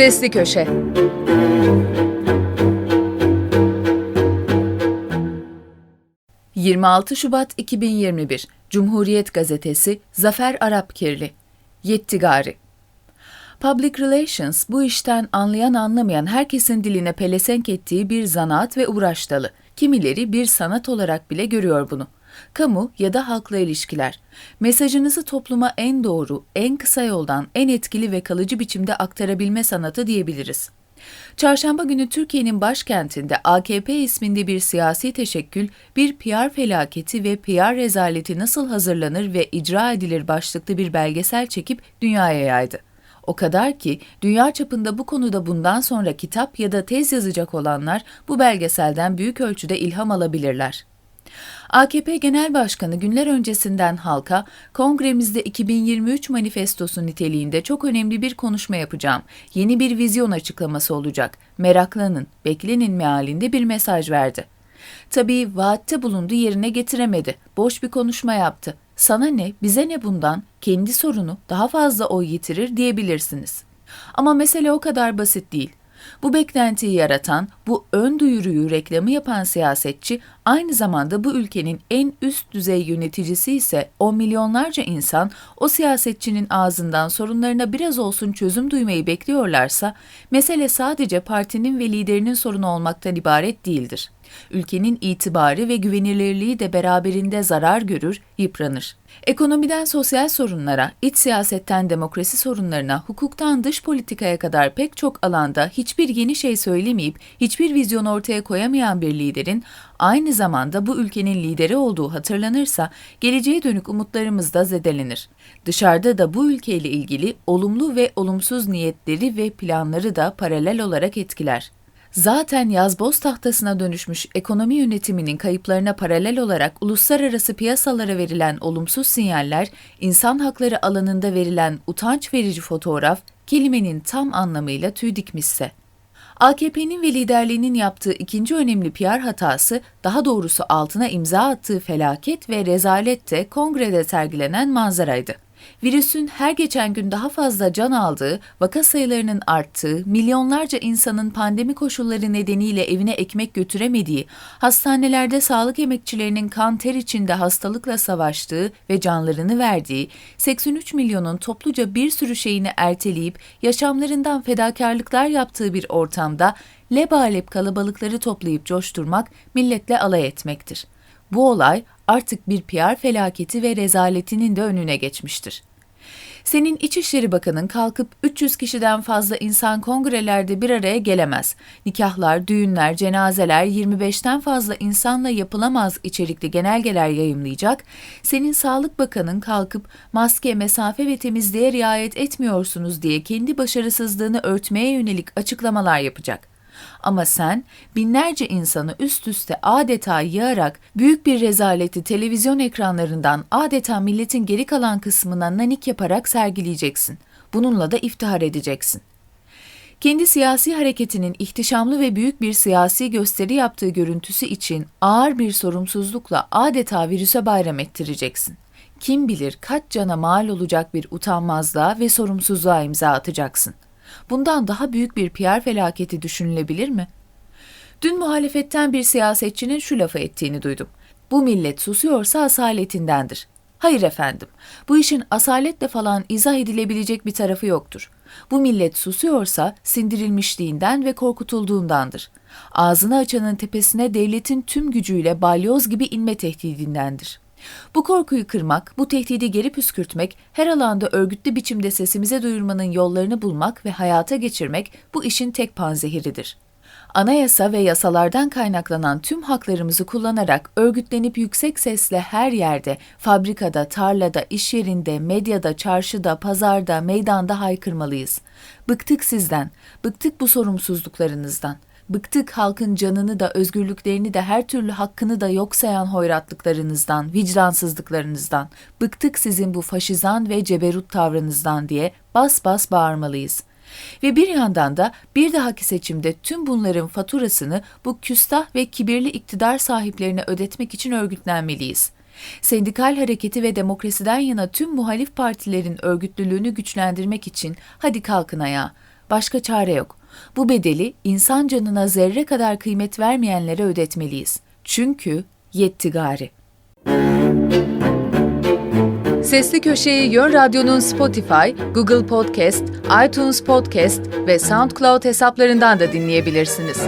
Sesli Köşe ...26 Şubat 2021 Cumhuriyet Gazetesi Zafer Arapkirli Yettigari Public Relations bu işten anlayan anlamayan herkesin diline pelesenk ettiği bir zanaat ve uğraş dalı. Kimileri bir sanat olarak bile görüyor bunu. Kamu ya da halkla ilişkiler. Mesajınızı topluma en doğru, en kısa yoldan, en etkili ve kalıcı biçimde aktarabilme sanatı diyebiliriz. Çarşamba günü Türkiye'nin başkentinde AKP isminde bir siyasi teşekkül, bir PR felaketi ve PR rezaleti nasıl hazırlanır ve icra edilir başlıklı bir belgesel çekip dünyaya yaydı. O kadar ki dünya çapında bu konuda bundan sonra kitap ya da tez yazacak olanlar bu belgeselden büyük ölçüde ilham alabilirler. AKP Genel Başkanı günler öncesinden halka kongremizde 2023 manifestosu niteliğinde çok önemli bir konuşma yapacağım. Yeni bir vizyon açıklaması olacak. Meraklanın, beklenin mealinde bir mesaj verdi. Tabii vaatte bulundu yerine getiremedi. Boş bir konuşma yaptı. Sana ne, bize ne bundan? Kendi sorunu daha fazla oy yitirir diyebilirsiniz. Ama mesele o kadar basit değil. Bu beklentiyi yaratan, bu ön duyuruyu reklamı yapan siyasetçi aynı zamanda bu ülkenin en üst düzey yöneticisi ise o milyonlarca insan o siyasetçinin ağzından sorunlarına biraz olsun çözüm duymayı bekliyorlarsa mesele sadece partinin ve liderinin sorunu olmaktan ibaret değildir ülkenin itibarı ve güvenilirliği de beraberinde zarar görür, yıpranır. Ekonomiden sosyal sorunlara, iç siyasetten demokrasi sorunlarına, hukuktan dış politikaya kadar pek çok alanda hiçbir yeni şey söylemeyip hiçbir vizyon ortaya koyamayan bir liderin aynı zamanda bu ülkenin lideri olduğu hatırlanırsa geleceğe dönük umutlarımız da zedelenir. Dışarıda da bu ülkeyle ilgili olumlu ve olumsuz niyetleri ve planları da paralel olarak etkiler. Zaten yazboz tahtasına dönüşmüş ekonomi yönetiminin kayıplarına paralel olarak uluslararası piyasalara verilen olumsuz sinyaller, insan hakları alanında verilen utanç verici fotoğraf, kelimenin tam anlamıyla tüy dikmişse. AKP'nin ve liderliğinin yaptığı ikinci önemli PR hatası, daha doğrusu altına imza attığı felaket ve rezalet de kongrede sergilenen manzaraydı virüsün her geçen gün daha fazla can aldığı, vaka sayılarının arttığı, milyonlarca insanın pandemi koşulları nedeniyle evine ekmek götüremediği, hastanelerde sağlık emekçilerinin kan ter içinde hastalıkla savaştığı ve canlarını verdiği, 83 milyonun topluca bir sürü şeyini erteleyip yaşamlarından fedakarlıklar yaptığı bir ortamda lebalep kalabalıkları toplayıp coşturmak, milletle alay etmektir. Bu olay artık bir PR felaketi ve rezaletinin de önüne geçmiştir. Senin İçişleri Bakanın kalkıp 300 kişiden fazla insan kongrelerde bir araya gelemez. Nikahlar, düğünler, cenazeler 25'ten fazla insanla yapılamaz içerikli genelgeler yayımlayacak. Senin Sağlık Bakanın kalkıp maske, mesafe ve temizliğe riayet etmiyorsunuz diye kendi başarısızlığını örtmeye yönelik açıklamalar yapacak. Ama sen binlerce insanı üst üste adeta yığarak büyük bir rezaleti televizyon ekranlarından adeta milletin geri kalan kısmına nanik yaparak sergileyeceksin. Bununla da iftihar edeceksin. Kendi siyasi hareketinin ihtişamlı ve büyük bir siyasi gösteri yaptığı görüntüsü için ağır bir sorumsuzlukla adeta virüse bayram ettireceksin. Kim bilir kaç cana mal olacak bir utanmazlığa ve sorumsuzluğa imza atacaksın.'' Bundan daha büyük bir PR felaketi düşünülebilir mi? Dün muhalefetten bir siyasetçinin şu lafı ettiğini duydum. Bu millet susuyorsa asaletindendir. Hayır efendim, bu işin asaletle falan izah edilebilecek bir tarafı yoktur. Bu millet susuyorsa sindirilmişliğinden ve korkutulduğundandır. Ağzını açanın tepesine devletin tüm gücüyle balyoz gibi inme tehdidindendir.'' Bu korkuyu kırmak, bu tehdidi geri püskürtmek, her alanda örgütlü biçimde sesimize duyurmanın yollarını bulmak ve hayata geçirmek bu işin tek panzehiridir. Anayasa ve yasalardan kaynaklanan tüm haklarımızı kullanarak örgütlenip yüksek sesle her yerde, fabrikada, tarlada, iş yerinde, medyada, çarşıda, pazarda, meydanda haykırmalıyız. Bıktık sizden, bıktık bu sorumsuzluklarınızdan. Bıktık halkın canını da özgürlüklerini de her türlü hakkını da yok sayan hoyratlıklarınızdan, vicdansızlıklarınızdan. Bıktık sizin bu faşizan ve ceberut tavrınızdan diye bas bas bağırmalıyız. Ve bir yandan da bir dahaki seçimde tüm bunların faturasını bu küstah ve kibirli iktidar sahiplerine ödetmek için örgütlenmeliyiz.'' Sendikal hareketi ve demokrasiden yana tüm muhalif partilerin örgütlülüğünü güçlendirmek için hadi kalkın ayağa. Başka çare yok. Bu bedeli insan canına zerre kadar kıymet vermeyenlere ödetmeliyiz. Çünkü yetti gari. Sesli Köşe'yi Yön Radyo'nun Spotify, Google Podcast, iTunes Podcast ve SoundCloud hesaplarından da dinleyebilirsiniz.